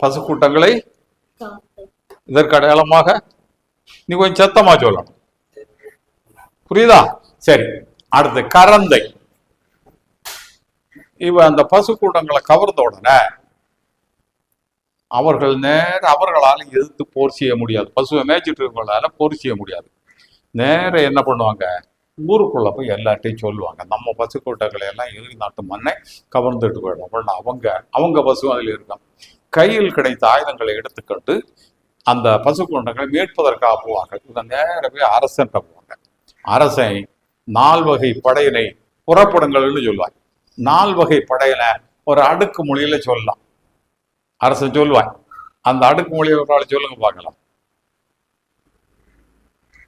பசு கூட்டங்களை காத்து இதற்கு அடையாளமாக நீ கொஞ்சம் சத்தமா சொல்லணும். புரியுதா? சரி அடுத்து கரந்தை. இவ அந்த பசு கூட்டங்களை கவர்ந்த உடனே அவர்கள் நேர அவர்களால் எதிர்த்து போர் செய்ய முடியாது. பசுவை மேய்ச்சிட்டு இருக்கவங்களால போர் செய்ய முடியாது. நேர என்ன பண்ணுவாங்க? ஊருக்குள்ள போய் எல்லார்ட்டையும் சொல்லுவாங்க. நம்ம பசு கூட்டங்களை எல்லாம் எதிரி நாட்டு மண்ணை கவர்ந்துட்டு போயிடும். அவங்க அவங்க பசு அதில் இருக்கான் கையில் கிடைத்த ஆயுதங்களை எடுத்துக்கொண்டு அந்த பசு கூட்டங்களை மீட்பதற்காக போவாங்க இதை நேர போய் அரசன் போவாங்க. அரசன் நால் வகை படையினை புறப்படுங்கள்னு சொல்லுவாங்க. நால் வகை படையில ஒரு அடுக்கு மொழியில சொல்லலாம். அரசன் சொல்லுவாங்க அந்த அடுக்கு மொழியை சொல்லுங்க பார்க்கலாம்.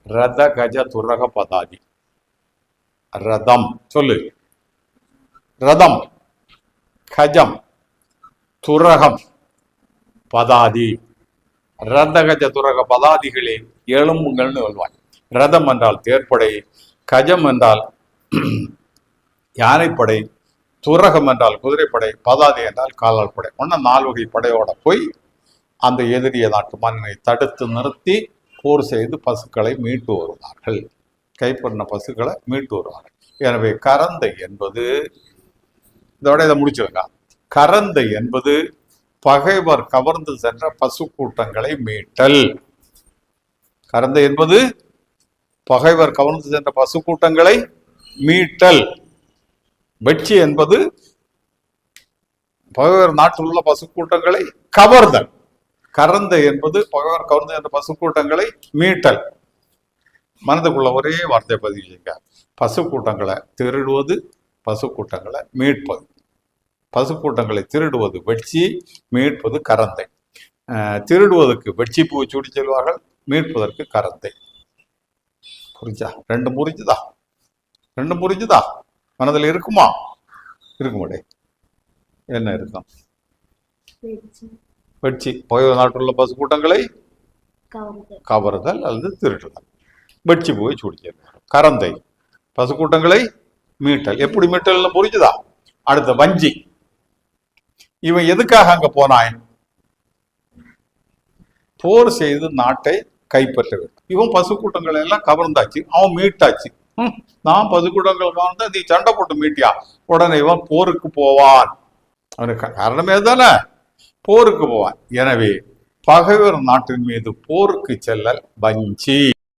ரத கஜ துரக பதாதி ரதம். சொல்லு. ரதம். கஜம். துரகம். பதாதி. ரதகஜ துரக பதாதிகளே எழும்புங்கள்னு சொல்வாங்க ரதம் என்றால் தேர்ப்படை கஜம் என்றால் யானைப்படை துரகம் என்றால் குதிரைப்படை பதாதி என்றால் காலால் படை. ஒன்ன நால் வகை படையோட போய் அந்த எதிரிய நாட்டு மன்னனை தடுத்து நிறுத்தி போர் செய்து பசுக்களை மீட்டு வருவார்கள். கைப்பற்றின பசுக்களை மீட்டு வருவாங்க. எனவே கரந்தை என்பது இதோட இதை முடிச்சுருங்க கரந்தை என்பது பகைவர் கவர்ந்து சென்ற பசு கூட்டங்களை மீட்டல். கரந்தை என்பது பகைவர் கவர்ந்து சென்ற பசு கூட்டங்களை மீட்டல். வெற்றி என்பது பகைவர் நாட்டில் உள்ள பசு கூட்டங்களை கவர்தல். கரந்தை என்பது பகைவர் கவர்ந்து சென்ற பசு கூட்டங்களை மீட்டல். மனதுக்குள்ள ஒரே வார்த்தை பதிவு செய்யுங்க. பசு கூட்டங்களை திருடுவது பசு கூட்டங்களை மீட்பது. பசு கூட்டங்களை திருடுவது வெட்சி மீட்பது கரந்தை. திருடுவதற்கு வெட்சி பூ சூடி செல்வார்கள் மீட்பதற்கு கரந்தை. புரிஞ்சா? ரெண்டு முறிஞ்சுதா ரெண்டு முறிஞ்சுதா மனதில் இருக்குமா? இருக்குமாடே. என்ன இருக்கும் வெட்சி பகைவர் நாட்டில் உள்ள பசு கூட்டங்களை கவருதல் அல்லது திருடுதல். வெட்சி போய் சுடிச்சிருந்தார் கரந்தை பசுக்கூட்டங்களை மீட்டல். எப்படி மீட்டல்னு புரிஞ்சுதா? அடுத்த வஞ்சி. இவன் எதுக்காக அங்க போனான் போர் செய்து நாட்டை கைப்பற்ற வேண்டும் இவன் பசு கூட்டங்களை எல்லாம் கவர்ந்தாச்சு. அவன் மீட்டாச்சு. நான் பசு கூட்டங்கள் நீ சண்டை போட்டு மீட்டியா? உடனே இவன் போருக்கு போவான். அவனுக்கு காரணமே தானே போருக்கு போவான். எனவே பகைவர் நாட்டின் மீது போருக்கு செல்லல் வஞ்சி.